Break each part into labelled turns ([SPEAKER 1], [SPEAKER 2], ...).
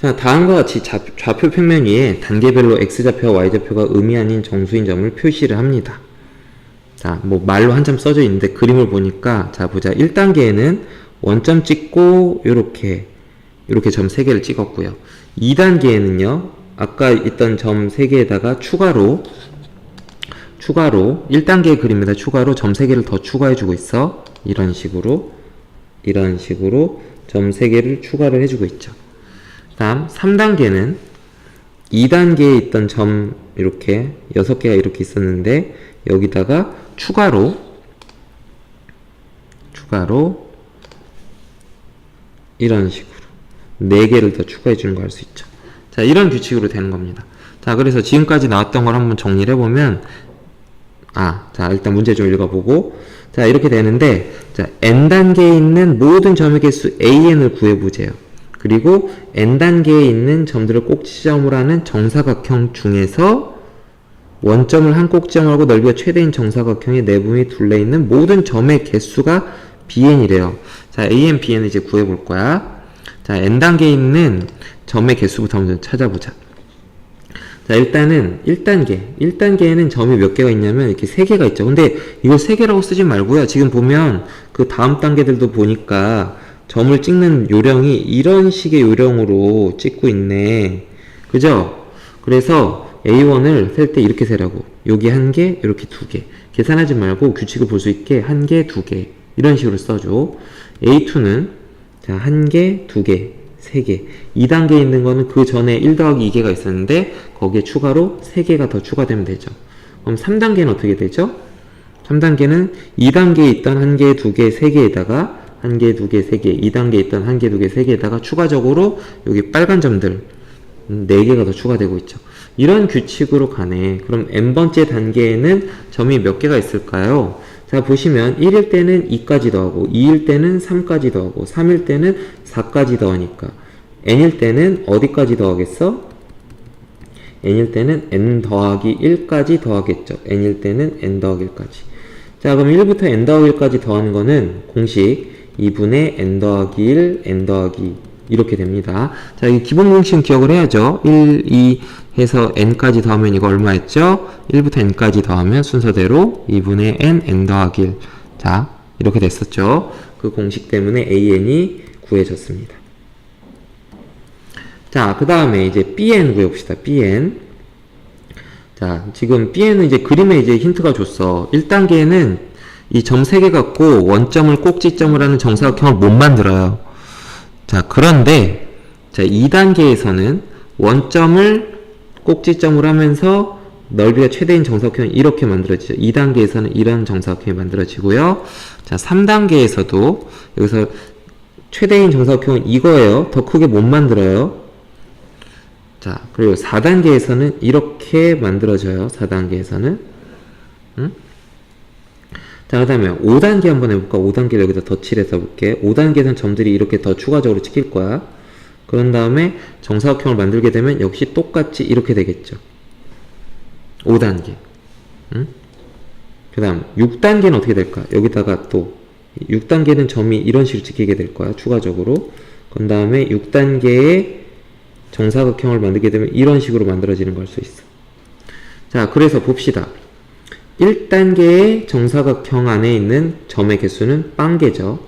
[SPEAKER 1] 자, 다음과 같이 좌, 좌표 평면 위에 단계별로 x좌표와 y좌표가 의미 아닌 정수인 점을 표시를 합니다. 자, 뭐 말로 한참 써져 있는데 그림을 보니까 자, 보자. 1단계에는 원점 찍고 요렇게 요렇게 점 3개를 찍었고요. 2단계에는요. 아까 있던 점 3개에다가 추가로 추가로 1단계 그림에다 추가로 점 3개를 더 추가해 주고 있어. 이런 식으로 이런 식으로 점 3개를 추가를 해 주고 있죠. 다음 3단계는 2단계에 있던 점 이렇게 6개가 이렇게 있었는데 여기다가 추가로 추가로 이런 식으로 4개를 더 추가해 주는 거할수 있죠. 자, 이런 규칙으로 되는 겁니다. 자, 그래서 지금까지 나왔던 걸 한번 정리를 해보면 아, 자, 일단 문제 좀 읽어보고. 자, 이렇게 되는데, 자, n단계에 있는 모든 점의 개수 an을 구해보세요. 그리고 n단계에 있는 점들을 꼭지점으로 하는 정사각형 중에서 원점을 한 꼭지점으로 하고 넓이가 최대인 정사각형의 내부에 둘레 있는 모든 점의 개수가 bn이래요. 자, an, bn을 이제 구해볼 거야. 자, n단계에 있는 점의 개수부터 먼저 찾아보자. 자, 일단은 1단계. 1단계에는 점이 몇 개가 있냐면 이렇게 3개가 있죠. 근데 이걸 3개라고 쓰지 말고요. 지금 보면 그 다음 단계들도 보니까 점을 찍는 요령이 이런 식의 요령으로 찍고 있네. 그죠? 그래서 A1을 셀 때 이렇게 세라고. 여기 한 개, 이렇게 두 개. 계산하지 말고 규칙을 볼 수 있게 한 개, 두 개. 이런 식으로 써줘. A2는 자, 한 개, 두 개, 세 개. 2단계에 있는 거는 그 전에 1 더하기 2개가 있었는데 거기에 추가로 3개가 더 추가되면 되죠. 그럼 3단계는 어떻게 되죠? 3단계는 2단계에 있던 1개, 2개, 3개에다가 1개, 2개, 3개, 2단계에 있던 1개, 2개, 3개에다가 추가적으로 여기 빨간 점들 4개가 더 추가되고 있죠. 이런 규칙으로 가네. 그럼 n번째 단계에는 점이 몇 개가 있을까요? 자, 보시면 1일 때는 2까지 더하고, 2일 때는 3까지 더하고, 3일 때는 4까지 더하니까, n일 때는 어디까지 더하겠어? n일 때는 n 더하기 1까지 더하겠죠. n일 때는 n 더하기 1까지. 자, 그럼 1부터 n 더하기 1까지 더하는 거는 공식 2분의 n 더하기 1, n 더하기 이렇게 됩니다. 자, 이 기본 공식은 기억을 해야죠. 1, 2 해서 n까지 더하면 이거 얼마였죠? 1부터 n까지 더하면 순서대로 2분의 n, n 더하기 1. 자, 이렇게 됐었죠. 그 공식 때문에 an이 구해졌습니다. 자, 그 다음에 이제 bn 구해봅시다. bn. 자, 지금 bn은 이제 그림에 이제 힌트가 줬어. 1단계는 이점 3개 갖고 원점을 꼭지점을 하는 정사각형을 못 만들어요. 자, 그런데, 자, 2단계에서는 원점을 꼭지점으로 하면서 넓이가 최대인 정사각형이 이렇게 만들어지죠. 2단계에서는 이런 정사각형이 만들어지고요. 자, 3단계에서도 여기서 최대인 정사각형은 이거예요. 더 크게 못 만들어요. 자, 그리고 4단계에서는 이렇게 만들어져요. 4단계에서는. 응? 자, 그 다음에 5단계 한번 해볼까? 5단계를 여기다 더 칠해 서 볼게. 5단계에서는 점들이 이렇게 더 추가적으로 찍힐 거야. 그런 다음에 정사각형을 만들게 되면 역시 똑같이 이렇게 되겠죠. 5단계. 응? 그 다음 6단계는 어떻게 될까? 여기다가 또 6단계는 점이 이런 식으로 찍히게 될 거야. 추가적으로. 그 다음에 6단계에 정사각형을 만들게 되면 이런 식으로 만들어지는 걸 수 있어. 자, 그래서 봅시다. 1단계의 정사각형 안에 있는 점의 개수는 빵개죠.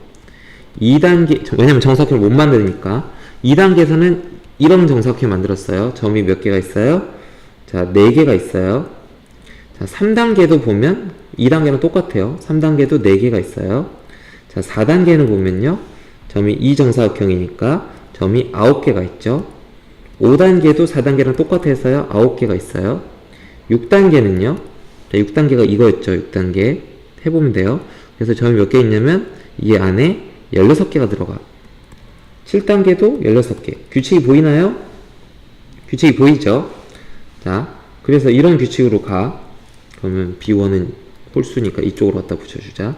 [SPEAKER 1] 2단계, 왜냐면 정사각형을 못 만드니까. 2단계에서는 이런 정사각형 만들었어요. 점이 몇 개가 있어요? 자, 4개가 있어요. 자, 3단계도 보면 2단계랑 똑같아요. 3단계도 4개가 있어요. 자, 4단계는 보면요. 점이 이 정사각형이니까 점이 9개가 있죠. 5단계도 4단계랑 똑같아서요. 9개가 있어요. 6단계는요. 자, 6단계가 이거였죠. 6단계. 해보면 돼요. 그래서 점이 몇 개 있냐면 이 안에 16개가 들어가. 7단계도 16개. 규칙이 보이나요? 규칙이 보이죠? 자, 그래서 이런 규칙으로 가. 그러면 B1은 홀수니까 이쪽으로 갖다 붙여주자.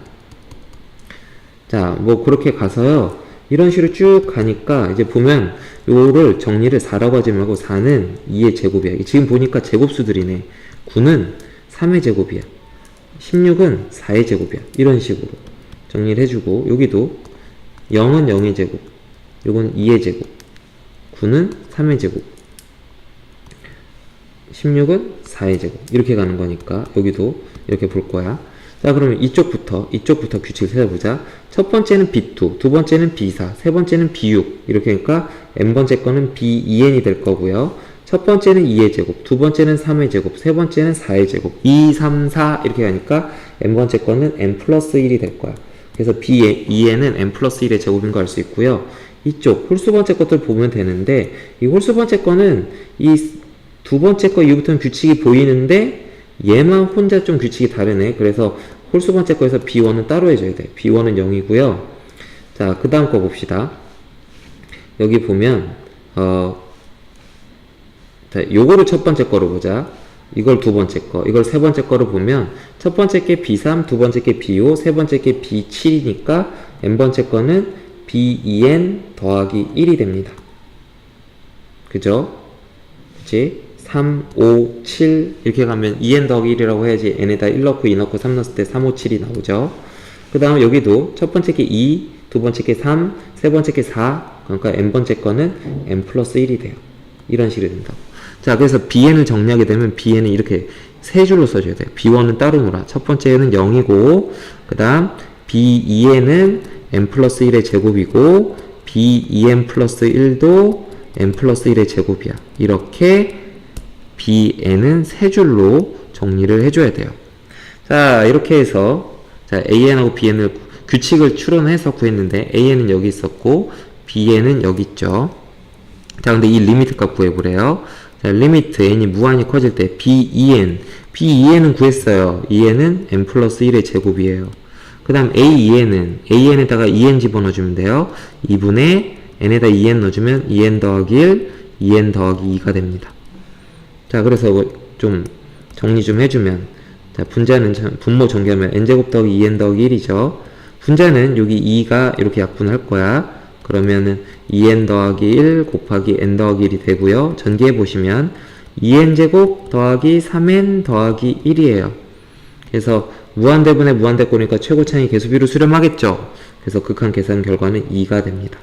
[SPEAKER 1] 자, 뭐 그렇게 가서요. 이런 식으로 쭉 가니까 이제 보면 요거를 정리를 4라고 하지 말고 4는 2의 제곱이야. 지금 보니까 제곱수들이네. 9는 3의 제곱이야. 16은 4의 제곱이야. 이런 식으로 정리를 해주고 여기도 0은 0의 제곱, 요건 2의 제곱, 9는 3의 제곱 16은 4의 제곱. 이렇게 가는 거니까 여기도 이렇게 볼 거야. 자 그러면 이쪽부터 이쪽부터 규칙을 세워보자. 첫 번째는 B2 두 번째는 B4 세 번째는 B6 이렇게 하니까 n번째 거는 B2n이 될 거고요 첫 번째는 2의 제곱 두 번째는 3의 제곱 세 번째는 4의 제곱 2, 3, 4 이렇게 가니까 n번째 거는 n 플러스 1이 될 거야 그래서 B2n은 n 플러스 1의 제곱인 거 알 수 있고요 이쪽 홀수 번째 것들 보면 되는데 이 홀수 번째 거는 이 두 번째 거 이후부터는 규칙이 보이는데 얘만 혼자 좀 규칙이 다르네. 그래서 홀수 번째 거에서 B1은 따로 해줘야 돼. B1은 0이고요. 자, 그 다음 거 봅시다. 여기 보면, 어, 자, 요거를 첫 번째 거로 보자. 이걸 두 번째 거, 이걸 세 번째 거로 보면, 첫 번째 게 B3, 두 번째 게 B5, 세 번째 게 B7이니까, n번째 거는 B2n 더하기 1이 됩니다. 그죠? 그치? 3, 5, 7 이렇게 가면 2n 더하기 1이라고 해야지 n에다 1 넣고 2 넣고 3 넣었을 때 3, 5, 7이 나오죠. 그 다음 여기도 첫 번째 게 2, 두 번째 게 3, 세 번째 게 4, 그러니까 n번째 거는 n 플러스 1이 돼요. 이런 식으로 된다고. 자, 그래서 bn을 정리하게 되면 bn은 이렇게 세 줄로 써줘야 돼요. b1은 따로 놀아. 첫 번째는 0이고, 그 다음 b2n은 n 플러스 1의 제곱이고, b2n 플러스 1도 n 플러스 1의 제곱이야. 이렇게 bn은 세 줄로 정리를 해줘야 돼요. 자, 이렇게 해서 자, an하고 bn을 규칙을 추론해서 구했는데 an은 여기 있었고 bn은 여기 있죠. 자, 근데 이 리미트 값 구해보래요. 자, 리미트 n이 무한히 커질 때 b2n b2n은 구했어요. 2n은 n 플러스 1의 제곱이에요. 그 다음 a2n은 an에다가 2n 집어넣어주면 돼요. 2분의 n에다 2n 넣어주면 2n 더하기 1, 2n 더하기 2가 됩니다. 자, 그래서 좀 정리 좀 해주면, 자, 분자는 전- 분모 전개하면 n제곱 더하기 2n 더하기 1이죠. 분자는 여기 2가 이렇게 약분할 거야. 그러면은 2n 더하기 1 곱하기 n 더하기 1이 되고요. 전개해 보시면 2n제곱 더하기 3n 더하기 1이에요. 그래서 무한대분의 무한대꼴이니까 최고차이 계수비로 수렴하겠죠. 그래서 극한 계산 결과는 2가 됩니다.